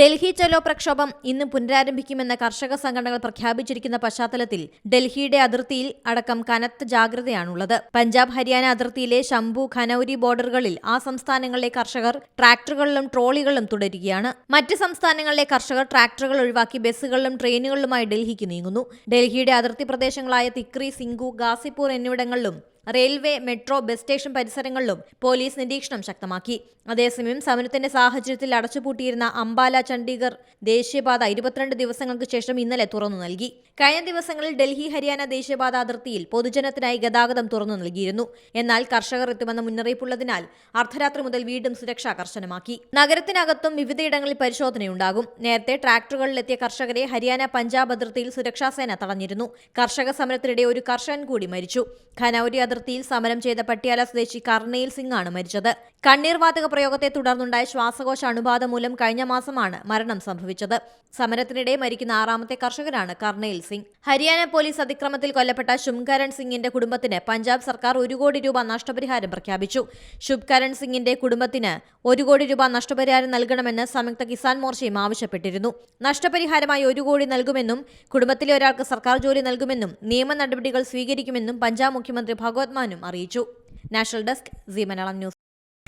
ഡൽഹി ചലോ പ്രക്ഷോഭം ഇന്ന് പുനരാരംഭിക്കുമെന്ന് കർഷക സംഘടനകൾ പ്രഖ്യാപിച്ചിരിക്കുന്ന പശ്ചാത്തലത്തിൽ ഡൽഹിയുടെ അതിർത്തിയിൽ അടക്കം കനത്ത ജാഗ്രതയാണുള്ളത്. പഞ്ചാബ് ഹരിയാന അതിർത്തിയിലെ ശംഭു ഖനൌരി ബോർഡറുകളിൽ ആ സംസ്ഥാനങ്ങളിലെ കർഷകർ ട്രാക്ടറുകളിലും ട്രോളികളിലും തുടരുകയാണ്. മറ്റ് സംസ്ഥാനങ്ങളിലെ കർഷകർ ട്രാക്ടറുകൾ ഒഴിവാക്കി ബസ്സുകളിലും ട്രെയിനുകളിലുമായി ഡൽഹിക്ക് നീങ്ങുന്നു. ഡൽഹിയുടെ അതിർത്തി പ്രദേശങ്ങളായ തിക്രി സിംഗു ഗാസിപൂർ എന്നിവിടങ്ങളിലും റെയിൽവേ മെട്രോ ബസ് സ്റ്റേഷൻ പരിസരങ്ങളിലും പോലീസ് നിരീക്ഷണം ശക്തമാക്കി. അതേസമയം സമരത്തിന്റെ സാഹചര്യത്തിൽ അടച്ചുപൂട്ടിയിരുന്ന അംബാല ചണ്ഡീഗർ ദേശീയപാത ഇരുപത്തിരണ്ട് ദിവസങ്ങൾക്ക് ശേഷം ഇന്നലെ തുറന്നു നൽകി. കഴിഞ്ഞ ദിവസങ്ങളിൽ ഡൽഹി ഹരിയാന ദേശീയപാത അതിർത്തിയിൽ പൊതുജനത്തിനായി ഗതാഗതം തുറന്നു നൽകിയിരുന്നു. എന്നാൽ കർഷകർ എത്തുമെന്ന മുന്നറിയിപ്പുള്ളതിനാൽ അർദ്ധരാത്രി മുതൽ വീണ്ടും സുരക്ഷ കർശനമാക്കി. നഗരത്തിനകത്തും വിവിധയിടങ്ങളിൽ പരിശോധനയുണ്ടാകും. നേരത്തെ ട്രാക്ടറുകളിലെത്തിയ കർഷകരെ ഹരിയാന പഞ്ചാബ് അതിർത്തിയിൽ സുരക്ഷാസേന തടഞ്ഞിരുന്നു. കർഷക സമരത്തിനിടെ ഒരു കർഷകൻ കൂടി മരിച്ചു. ഖനൌരി അതിർത്തിയിൽ സമരം ചെയ്ത പട്ടിയാല സ്വദേശി കർണയിൽ സിംഗ് ആണ് മരിച്ചത്. കണ്ണീർ വാതക പ്രയോഗത്തെ തുടർന്നുണ്ടായ ശ്വാസകോശ അണുബാധ മൂലം കഴിഞ്ഞ മാസമാണ് മരണം സംഭവിച്ചത്. സമരത്തിനിടെ മരിക്കുന്ന ആറാമത്തെ കർഷകനാണ് കർണയിൽ സിംഗ്. ഹരിയാന പോലീസ് അതിക്രമത്തിൽ കൊല്ലപ്പെട്ട ശുംകരൺ സിംഗിന്റെ കുടുംബത്തിന് പഞ്ചാബ് സർക്കാർ ഒരു കോടി രൂപ നഷ്ടപരിഹാരം പ്രഖ്യാപിച്ചു. ശുഭ്കരൺ സിംഗിന്റെ കുടുംബത്തിന് ഒരു കോടി രൂപ നഷ്ടപരിഹാരം നൽകണമെന്ന് സംയുക്ത കിസാൻ മോർച്ചയും ആവശ്യപ്പെട്ടിരുന്നു. നഷ്ടപരിഹാരമായി ഒരു കോടി നൽകുമെന്നും കുടുംബത്തിലെ ഒരാൾക്ക് സർക്കാർ ജോലി നൽകുമെന്നും നിയമ നടപടികൾ സ്വീകരിക്കുമെന്നും പഞ്ചാബ് മുഖ്യമന്ത്രി ഭഗവത് മാനും അറിയിച്ചു. National desk Zee Malayalam news.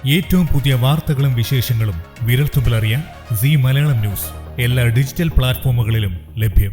ഏറ്റവും പുതിയ വാർത്തകളും വിശേഷങ്ങളും വിരൽത്തുമ്പിലറിയാൻ സി മലയാളം ന്യൂസ്. എല്ലാ ഡിജിറ്റൽ പ്ലാറ്റ്ഫോമുകളിലും ലഭ്യം.